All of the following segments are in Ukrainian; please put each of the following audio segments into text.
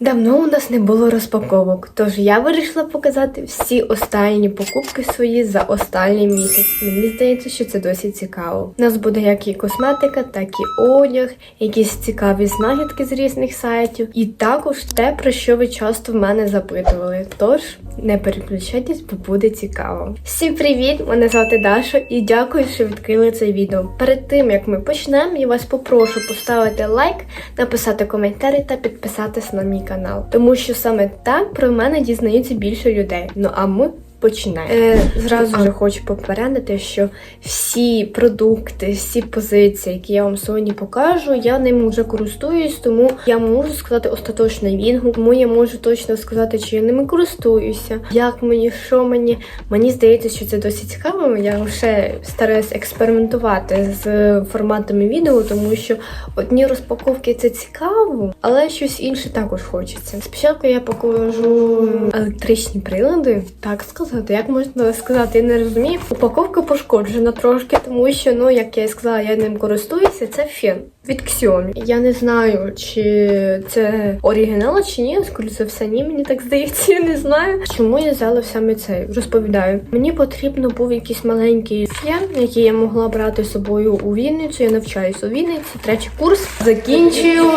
Давно у нас не було розпаковок, тож я вирішила показати всі останні покупки свої за останній місяць. Мені здається, що це досить цікаво. У нас буде як і косметика, так і одяг, якісь цікаві знахідки з різних сайтів, і також те, про що ви часто в мене запитували. Тож не переключайтесь, бо буде цікаво. Всім привіт! Мене звати Даша і дякую, що відкрили це відео. Перед тим як ми почнемо, я вас попрошу поставити лайк, написати коментарі та підписатись на мій канал, тому що саме так про мене дізнаються більше людей. Ну а ми. Починаємо. Е, зразу вже хочу попередити, що всі продукти, всі позиції, які я вам сьогодні покажу, я ними вже користуюсь, тому я можу сказати остаточний відгук, тому я можу точно сказати, чи я ними користуюся, як мені, що мені. Мені здається, що це досить цікаво. Я вже стараюсь експериментувати з форматами відео, тому що одні розпаковки це цікаво, але щось інше також хочеться. Спочатку я покажу електричні прилади, так сказати, як можна сказати, я не розумію. Упаковка пошкоджена трошки, тому що, ну як я і сказала, я ним користуюся. Це фен від Xiaomi. Я не знаю, чи це оригінал, чи ні. Скоріше за все, ні, мені так здається, я не знаю. Чому я взяла саме цей? Розповідаю. Мені потрібно був якийсь маленький фен, який я могла брати з собою у Вінницю. Я навчаюсь у Вінниці, третій курс. Закінчую.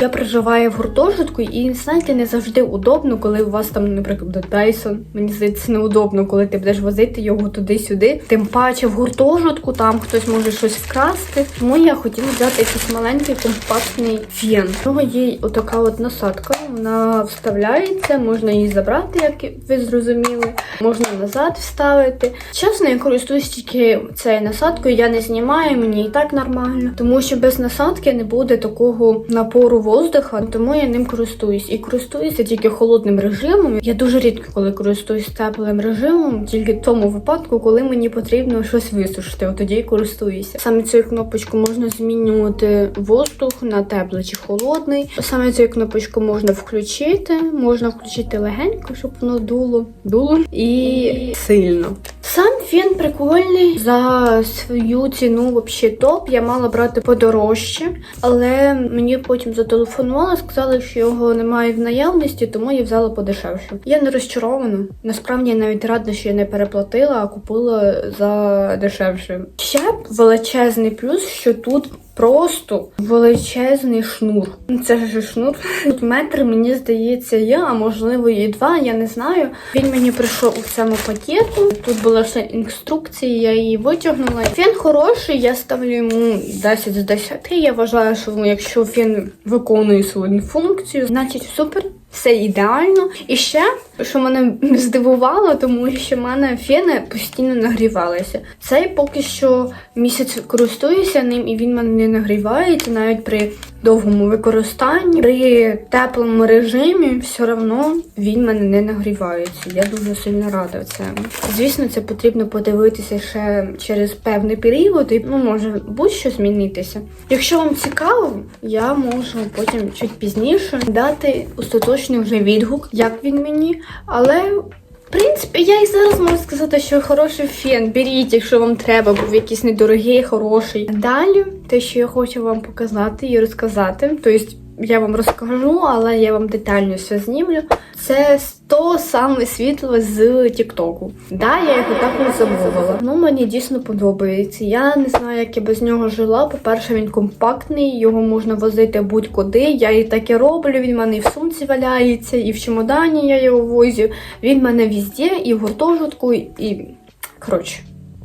Я проживаю в гуртожитку, і знаєте, не завжди удобно, коли у вас там, наприклад, Dyson. Мені здається, неудобно, коли ти будеш возити його туди-сюди. Тим паче в гуртожитку там хтось може щось вкрасти. Тому я хотіла взяти якийсь маленький компактний фен. У нього є отака от насадка. Вона вставляється, можна її забрати, як ви зрозуміли. Можна назад вставити. Чесно, я користуюсь тільки цією насадкою, я не знімаю, мені і так нормально. Тому що без насадки не буде такого напору воздуха, тому я ним користуюсь. І користуюся тільки холодним режимом. Я дуже рідко коли користуюсь теплим режимом, тільки в тому випадку, коли мені потрібно щось висушити. От тоді користуюся. Саме цією кнопочкою можна змінювати воздух на теплий чи холодний. Саме цю кнопочку можна включити, можна включити легенько, щоб воно дуло, дуло і сильно. Сам фен прикольний за свою ціну взагалі топ. Я мала брати подорожче, але мені потім зателефонували, сказали, що його немає в наявності, тому я взяла подешевше. Я не розчарована. Насправді я навіть рада, що я не переплатила, а купила за дешевше. Ще величезний плюс, що тут. Просто величезний шнур. Це ж шнур. Тут метр, мені здається, є, а можливо і два, я не знаю. Він мені прийшов у цьому пакету. Тут була ще інструкція, я її витягнула. Він хороший, я ставлю йому 10 з 10. Я вважаю, що якщо він виконує свою функцію, значить супер. Все ідеально. І ще, що мене здивувало, тому що в мене фени постійно нагрівалися. Цей поки що місяць користуюся ним, і він мене не нагрівається навіть при довгому використанні. При теплому режимі все одно він мене не нагрівається. Я дуже сильно рада цьому. Звісно, це потрібно подивитися ще через певний період, і ну може будь-що змінитися. Якщо вам цікаво, я можу потім чуть пізніше дати остаточний вже відгук, як він мені, але. В принципі, я і зараз можу сказати, що хороший фен. Беріть, якщо вам треба, був якийсь недорогий, хороший. Далі, те, що я хочу вам показати і розказати, тобто я вам розкажу, але я вам детально все знімлю. Це 100 саме світло з Тіктоку. Да, я його також замовила. Ну, мені дійсно подобається. Я не знаю, як я без нього жила. По-перше, він компактний, його можна возити будь-куди. Я і так і роблю. Він в мене і в сумці валяється, і в чемодані я його возю. Він в мене везде, і в гуртожитку, і. Коротше.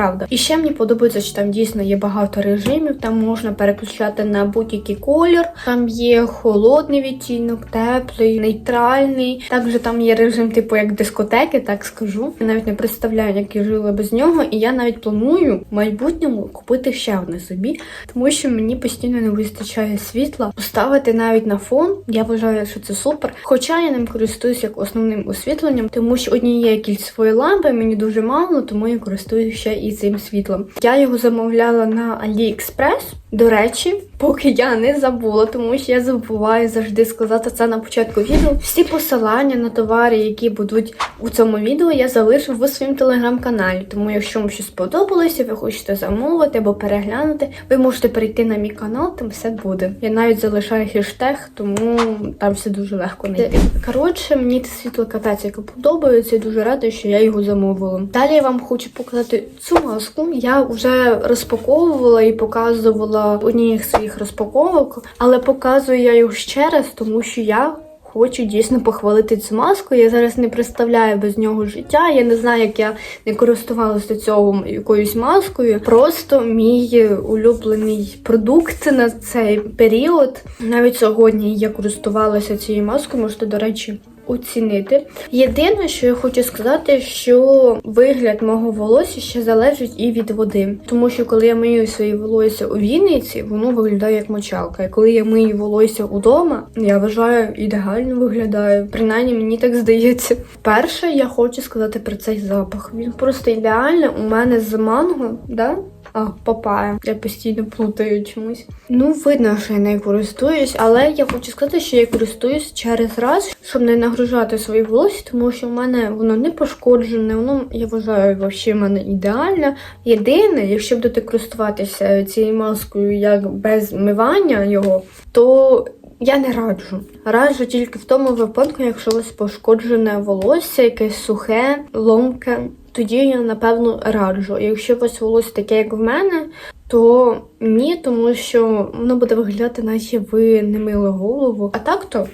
Правда. І ще мені подобається, що там дійсно є багато режимів, там можна переключати на будь-який колір. Там є холодний відтінок, теплий, нейтральний. Також там є режим, типу як дискотеки, так скажу. Я навіть не представляю, як я жила без нього. І я навіть планую в майбутньому купити ще одне собі, тому що мені постійно не вистачає світла. Поставити навіть на фон. Я вважаю, що це супер. Хоча я ним користуюсь як основним освітленням, тому що однієї кільцевої лампи мені дуже мало, тому я користуюся ще і цим світлом. Я його замовляла на AliExpress. До речі, поки я не забула, тому що я забуваю завжди сказати це на початку відео. Всі посилання на товари, які будуть у цьому відео, я залишу в своєму телеграм-каналі. Тому, якщо вам щось сподобалося, ви хочете замовити або переглянути, ви можете перейти на мій канал, там все буде. Я навіть залишаю хештег, тому там все дуже легко знайти. Коротше, мені це світло капець, яке подобається, і дуже рада, що я його замовила. Далі я вам хочу показати цю маску. Я вже розпаковувала і показувала одні з своїх розпаковок, але показую я його ще раз, тому що я. Хочу дійсно похвалити цю маску. Я зараз не представляю без нього життя. Я не знаю, як я не користувалася цього якоюсь маскою. Просто мій улюблений продукт на цей період. Навіть сьогодні я користувалася цією маскою. Можете, до речі, оцінити. Єдине, що я хочу сказати, що вигляд мого волосся ще залежить і від води. Тому що коли я мию своє волосся у Вінниці, воно виглядає як мочалка. І коли я мию волосся удома, я вважаю, ідеально виглядає. Принаймні мені так здається. Перше, я хочу сказати про цей запах. Він просто ідеальний. У мене з манго, да? А, папая. Я постійно плутаю чомусь. Ну, видно, що я нею користуюсь, але я хочу сказати, що я користуюсь через раз, щоб не нагружати свої волосся, тому що в мене воно не пошкоджене, воно, я вважаю, взагалі в мене ідеальне. Єдине, якщо будете користуватися цією маскою як без мивання його, то я не раджу. Раджу тільки в тому випадку, якщо у вас пошкоджене волосся, якесь сухе, ломке. Тоді я напевно раджу. Якщо у вас волосся таке, як в мене, то ні, тому що воно буде виглядати, наче ви не мили голову. А так то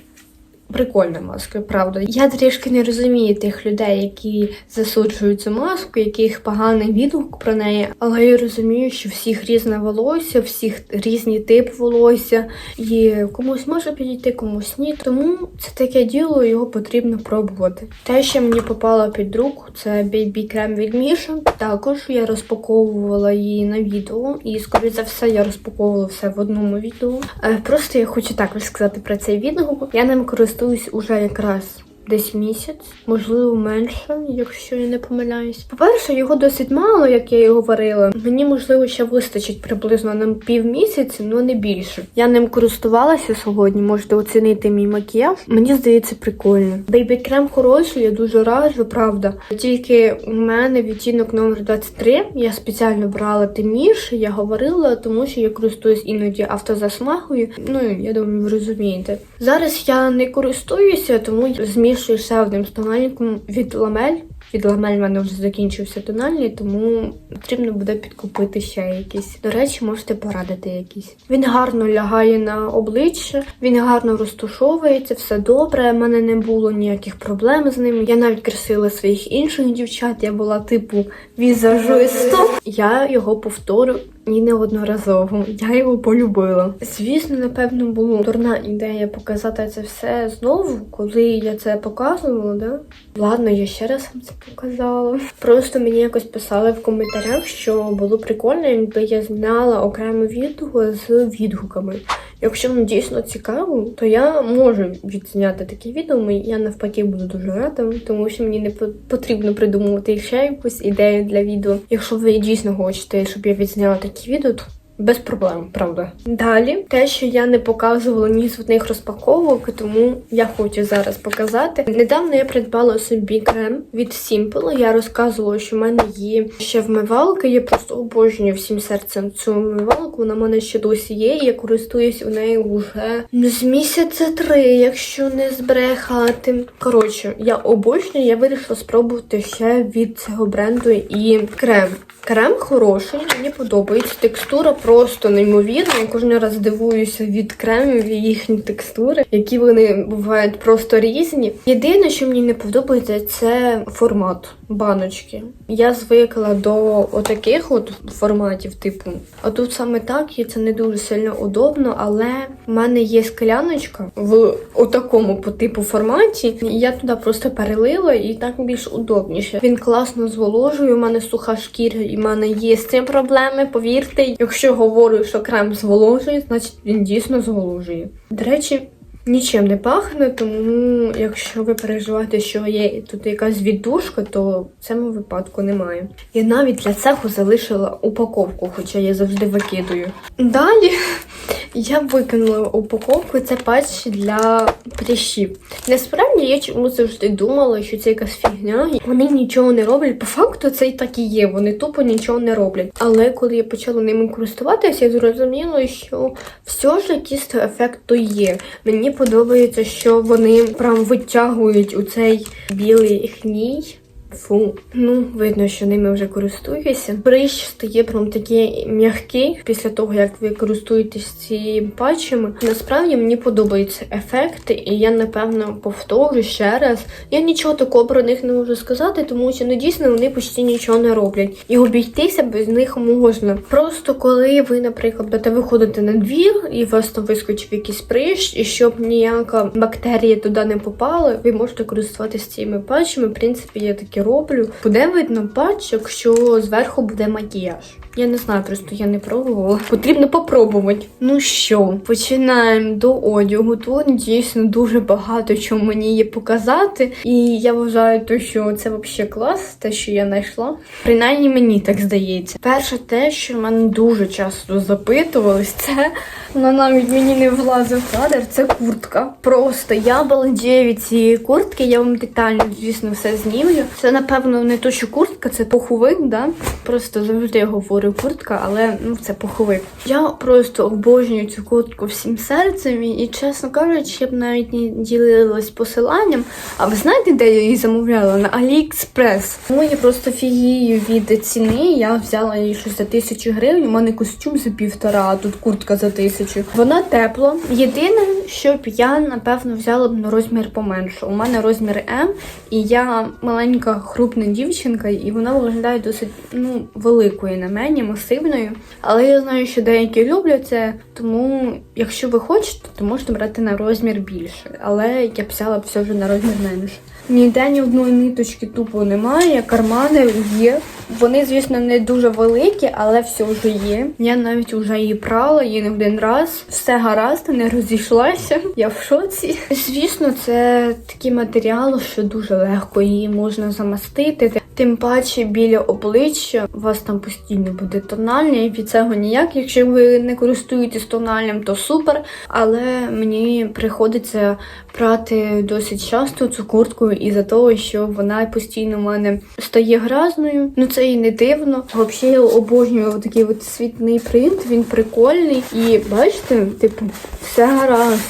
прикольна маска, правда. Я трішки не розумію тих людей, які засуджують цю маску, яких поганий відгук про неї. Але я розумію, що всіх різне волосся, всіх різні тип волосся, і комусь може підійти, комусь ні. Тому це таке діло, його потрібно пробувати. Те, що мені попало під руку, це бейбі крем від Міша. Також я розпаковувала її на відео, і скоріше за все я розпаковувала все в одному відео. Е, Просто я хочу також сказати про цей відгук. Я ним користуюсь уже якраз. Десь місяць, можливо, менше, якщо я не помиляюсь. По-перше, його досить мало, як я і говорила. Мені, можливо, ще вистачить приблизно на півмісяці, але не більше. Я ним користувалася сьогодні, можете оцінити мій макіяж. Мені здається, прикольно. Бейбі крем хороший, я дуже раджу, правда. Тільки у мене відтінок номер 23. Я спеціально брала темніше, я говорила, тому що я користуюсь іноді автозасмагою. Ну, я думаю, ви розумієте. Зараз я не користуюся, тому змішую ще одним тональником від ламель. Від ламель в мене вже закінчився тональний, тому потрібно буде підкупити ще якийсь. До речі, можете порадити якийсь. Він гарно лягає на обличчя, він гарно розтушовується, все добре. У мене не було ніяких проблем з ним. Я навіть красила своїх інших дівчат. Я була типу візажистом. Я його повторю і неодноразово. Я його полюбила. Звісно, напевно, була дурна ідея показати це все знову, коли я це показувала, да? Ладно, я ще раз вам це показала. Просто мені якось писали в коментарях, що було прикольно, якби я зняла окреме відео з відгуками. Якщо вам дійсно цікаво, то я можу відзняти такі відео. Я навпаки буду дуже рада, тому що мені не по- потрібно придумувати ще якусь ідею для відео. Якщо ви дійсно хочете, щоб я відзняла такі відео, то без проблем, правда. Далі, те, що я не показувала ні з одних розпаковок, тому я хочу зараз показати. Недавно я придбала собі крем від Simple. Я розказувала, що в мене є ще вмивалка. Я просто обожнюю всім серцем цю вмивалку. Вона в мене ще досі є. Я користуюсь у неї вже з місяця три, якщо не збрехати. Коротше, я обожнюю, я вирішила спробувати ще від цього бренду і крем. Крем хороший, мені подобається. Текстура просто неймовірна. Я кожен раз дивуюся від кремів і їхні текстури, які вони бувають просто різні. Єдине, що мені не подобається, це формат баночки. Я звикла до отаких от форматів, типу. А тут саме так, і це не дуже сильно удобно, але в мене є скляночка в отакому по типу форматі. Я туди просто перелила і так більш удобніше. Він класно зволожує, у мене суха шкіра, в мене є з цим проблеми. Повірте, якщо говорю, що крем зволожує, значить він дійсно зволожує. До речі. Нічим не пахне, тому якщо ви переживаєте, що є тут якась віддушка, то в цьому випадку немає. Я навіть для цеху залишила упаковку, хоча я завжди викидаю. Далі я викинула упаковку, це патчі для прищів. Насправді я чомусь завжди думала, що це якась фігня. Вони нічого не роблять. По факту це і так і є. Вони тупо нічого не роблять. Але коли я почала ними користуватися, я зрозуміла, що все ж якийсь ефект то є. Мені подобається, що вони прям витягують у цей білий гній. Фу, ну видно, що ними вже користуюся. Прищ стає прям такий м'який після того, як ви користуєтесь цими патчами. Насправді мені подобаються ефекти, і я напевно повторю ще раз. Я нічого такого про них не можу сказати, тому що ну дійсно вони почти нічого не роблять. І обійтися без них можна. Просто коли ви, наприклад, будете виходити на двір, і у вас там вискочив якийсь прищ, і щоб ніяка бактерія туди не попала, ви можете користуватися цими патчами. В принципі, я таке роблю. Буде видно пачок, якщо зверху буде макіяж. Я не знаю, просто я не пробувала. Потрібно попробувати. Ну що, починаємо до одягу. Тут дійсно дуже багато чого мені є показати. І я вважаю, то, що це взагалі клас, те, що я знайшла. Принаймні мені так здається. Перше, те, що мене дуже часто запитувались, це вона навіть мені не влазив кадр. Це куртка. Просто я балдію від цієї куртки. Я вам детально, звісно, все знімлю. Це напевно не то, що куртка, це пуховик, да? Просто завжди я говорю куртка, але ну це пуховик. Я просто обожнюю цю куртку всім серцем і, чесно кажучи, я б навіть не ділилась посиланням. А ви знаєте, де я її замовляла? На AliExpress. Ну я просто фігію від ціни. Я взяла її щось за тисячу гривень. У мене костюм за півтора, а тут куртка за тисячу. Вона тепла. Єдине, що б я напевно взяла б на розмір поменше. У мене розмір М, і я маленька хрупна дівчинка, і вона виглядає досить ну великою на мені, масивною. Але я знаю, що деякі люблять це, тому якщо ви хочете, то можете брати на розмір більше. Але я б б все вже на розмір менше. Ніде ні одної ниточки тупо немає, кармани є. Вони, звісно, не дуже великі, але все вже є. Я навіть вже її прала її не один раз. Все гаразд, не розійшлася. Я в шоці. Звісно, це такий матеріал, що дуже легко її можна замастити. Тим паче біля обличчя у вас там постійно буде тональне, і від цього ніяк. Якщо ви не користуєтесь тональним, то супер. Але мені приходиться прати досить часто цю куртку із-за того, що вона постійно в мене стає грязною. Ну це і не дивно. Взагалі я обожнюю такий от світний принт, він прикольний. І бачите, типу, все гаразд.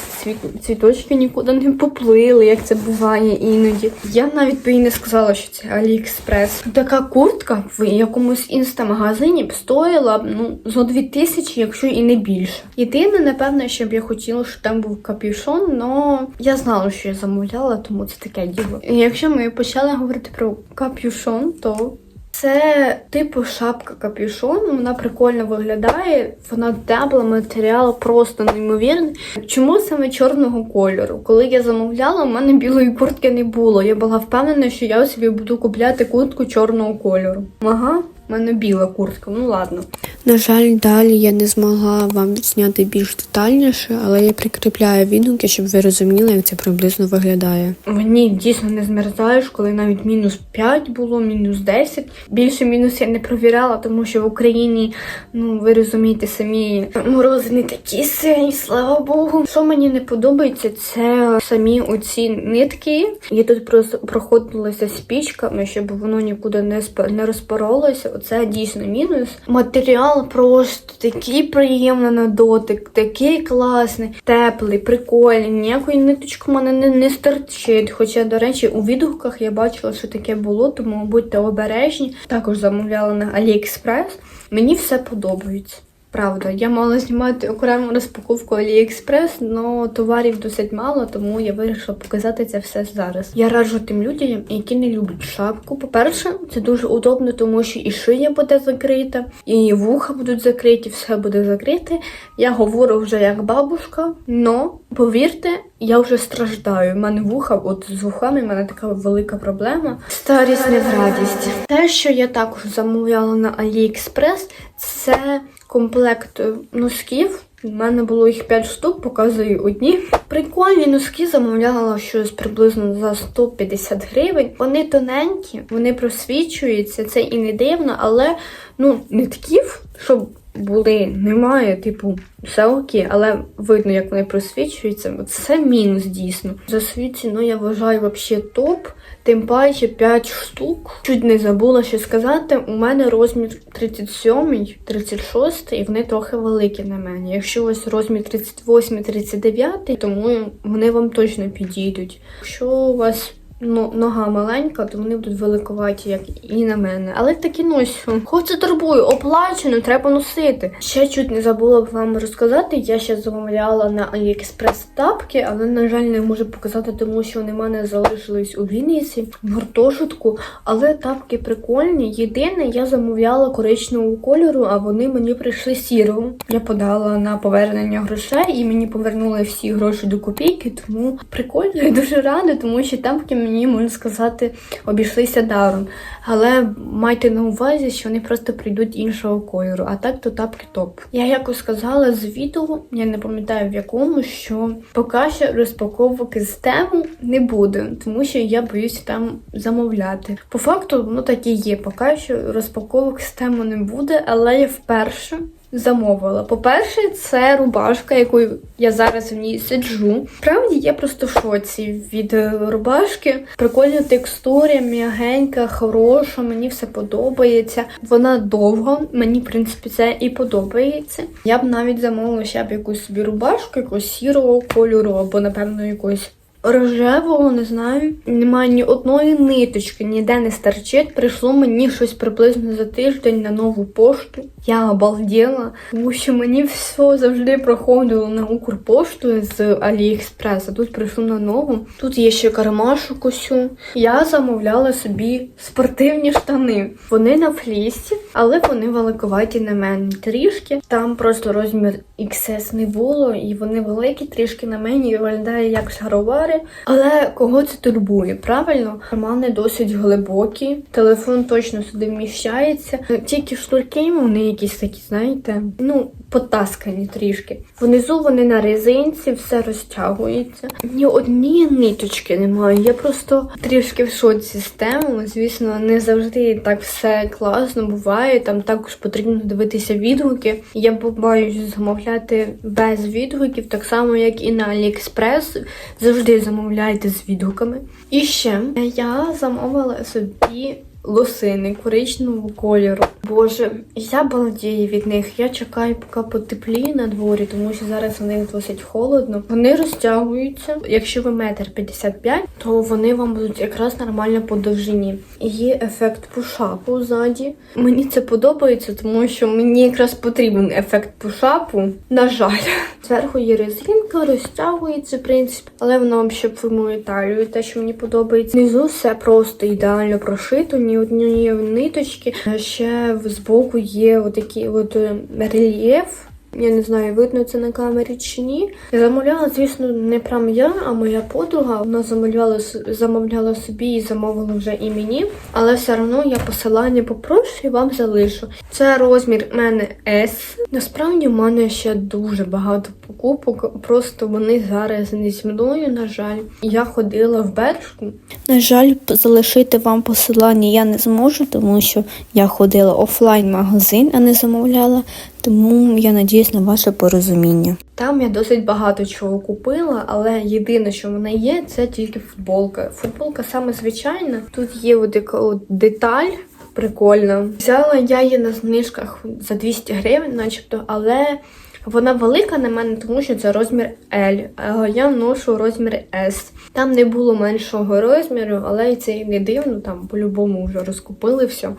Цвіточки нікуди не поплили, як це буває іноді. Я навіть би і не сказала, що це Аліекспрес. Така куртка в якомусь інстамагазині б стоїла б ну зо 2000, якщо і не більше. Єдине, напевно, що б я хотіла, щоб там був капюшон, але я знала, що я замовляла, тому це таке діло. Якщо ми почали говорити про капюшон, то це типу шапка капюшон, вона прикольно виглядає, вона тепла, матеріал просто неймовірний. Чому саме чорного кольору? Коли я замовляла, у мене білої куртки не було. Я була впевнена, що я собі буду купляти куртку чорного кольору. Ага, в мене біла куртка, ну ладно. На жаль, далі я не змогла вам зняти більш детальніше, але я прикріпляю відгуки, щоб ви розуміли, як це приблизно виглядає. Мені дійсно не змерзаєш, коли навіть мінус 5 було, мінус 10. Більше мінус я не провіряла, тому що в Україні, ну ви розумієте, самі морози не такі сильні, слава Богу. Що мені не подобається, це самі оці нитки. Я тут проходилася спічками, щоб воно нікуди не розпоролося. Оце дійсно мінус. Матеріал просто такий приємний на дотик, такий класний, теплий, прикольний. Ніякої ниточки в мене не, не старчить. Хоча, до речі, у відгуках я бачила, що таке було, тому будьте обережні. Також замовляла на AliExpress. Мені все подобається. Правда, я мала знімати окрему розпаковку AliExpress, але товарів досить мало, тому я вирішила показати це все зараз. Я раджу тим людям, які не люблять шапку. По-перше, це дуже удобно, тому що і шия буде закрита, і вуха будуть закриті, все буде закрите. Я говорю вже як бабушка, но повірте, я вже страждаю. У мене вуха, от з вухами, в мене така велика проблема. Старість не в радість. Те, що я також замовляла на AliExpress, це комплект носків. У мене було їх 5 штук, показую одні. Прикольні носки замовляла щось приблизно за 150 гривень. Вони тоненькі, вони просвічуються, це і не дивно, але ну не такі, щоб були, немає, типу, все окей, але видно, як вони просвічуються. Це мінус дійсно. За свій ціну я вважаю взагалі топ. Тим паче 5 штук. Чуть не забула що сказати. У мене розмір 37, 36, і вони трохи великі на мене. Якщо у вас розмір 38, 39, тому вони вам точно підійдуть. Якщо у вас ну, нога маленька, то вони будуть великуваті, як і на мене. Але такі носю. Хоч це турбую, оплачено, треба носити. Ще чуть не забула б вам розказати. Я ще замовляла на AliExpress тапки, але, на жаль, не можу показати, тому що вони в мене залишились у Вінниці, в гуртожитку. Але тапки прикольні. Єдине, я замовляла коричневого кольору, а вони мені прийшли сірого. Я подала на повернення грошей і мені повернули всі гроші до копійки, тому прикольно я дуже рада, тому що тапки мені можна сказати обійшлися даром. Але майте на увазі, що вони просто прийдуть іншого кольору, а так то тапки топ. Я якось сказала з відео, я не пам'ятаю в якому, що поки що розпаковки з тему не буде, тому що я боюся там замовляти. По факту, ну так і є. Поки що розпаковок з тему не буде, але я вперше замовила. По-перше, це рубашка, якою я зараз в ній сиджу. Справді я просто в шоці від е, рубашки. Прикольна текстура, м'ягенька, хороша, мені все подобається. Вона довга, мені, в принципі, це і подобається. Я б навіть замовила ще б якусь собі рубашку, якогось сірого кольору, або, напевно, якогось. Рожевого, не знаю. Немає ні одної ниточки, ніде не старчить. Прийшло мені щось приблизно за тиждень на нову пошту. Я обалділа, тому що мені все завжди проходило на Укрпошту з Аліекспрес, а тут прийшло на нову. Тут є ще кармашок усю. Я замовляла собі спортивні штани. Вони на флісі, але вони великоваті на мене трішки. Там просто розмір XS не було, і вони великі трішки на мені і виглядає як шаровари. Але кого це турбує? Правильно? Кармани досить глибокі, телефон точно сюди вміщається. Тільки шнурки вони якісь такі, знаєте, ну, потаскані трішки. Внизу вони на резинці, все розтягується. Ні однієї ниточки немає. Я просто трішки в шоці з темою. Звісно, не завжди так все класно буває. Там також потрібно дивитися відгуки. Я побаюсь замовляти без відгуків, так само як і на AliExpress. Завжди замовляйте з відгуками. І ще я замовила собі лосини коричневого кольору. Боже, я балдію від них. Я чекаю, поки потепліє на дворі, тому що зараз у них досить холодно. Вони розтягуються. Якщо ви метр 55, то вони вам будуть якраз нормально по довжині. Є ефект пушапу ззаді. Мені це подобається, тому що мені якраз потрібен ефект пушапу. На жаль. Зверху є резинка, розтягується, в принципі, але вона вам ще формує талію, те, що мені подобається. Внизу все просто ідеально прошито, ні однієї ниточки. Ще збоку є отакий от е, рельєф. Я не знаю, видно це на камері чи ні. Замовляла, звісно, не прям я, а моя подруга. Вона замовляла, замовляла собі і замовила вже і мені. Але все одно я посилання попрошу і вам залишу. Це розмір в мене S. Насправді в мене ще дуже багато покупок. Просто вони зараз не зі мною, на жаль. Я ходила в Бершку. На жаль, залишити вам посилання я не зможу, тому що я ходила офлайн магазин, а не замовляла. Тому я надіюсь на ваше порозуміння. Там я досить багато чого купила, але єдине, що в мене є, це тільки футболка. Футболка саме звичайна. Тут є от деталь. Прикольна. Взяла я її на знижках за 200 гривень, начебто, але вона велика на мене, тому що це розмір L. Я ношу розмір S. Там не було меншого розміру, але це і не дивно, там по-любому вже розкупили все.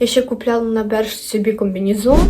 Я ще купляла на берж собі комбінезон,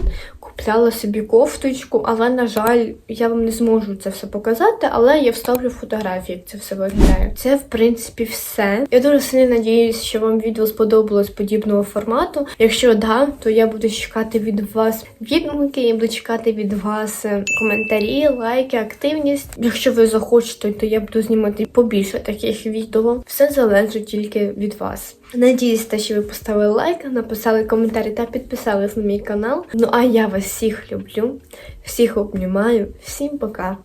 купляла собі кофточку, але, на жаль, я вам не зможу це все показати, але я вставлю фотографії, як це все виглядає. Це, в принципі, все. Я дуже сильно надіюсь, що вам відео сподобалось подібного формату. Якщо да, то я буду чекати від вас відгуки, я буду чекати від вас коментарі, лайки, активність. Якщо ви захочете, то я буду знімати побільше таких відео. Все залежить тільки від вас. Надіюсь, що ви поставили лайк, написали коментарі та підписались на мій канал. Ну а я вас всіх люблю, всіх обнімаю, всім пока!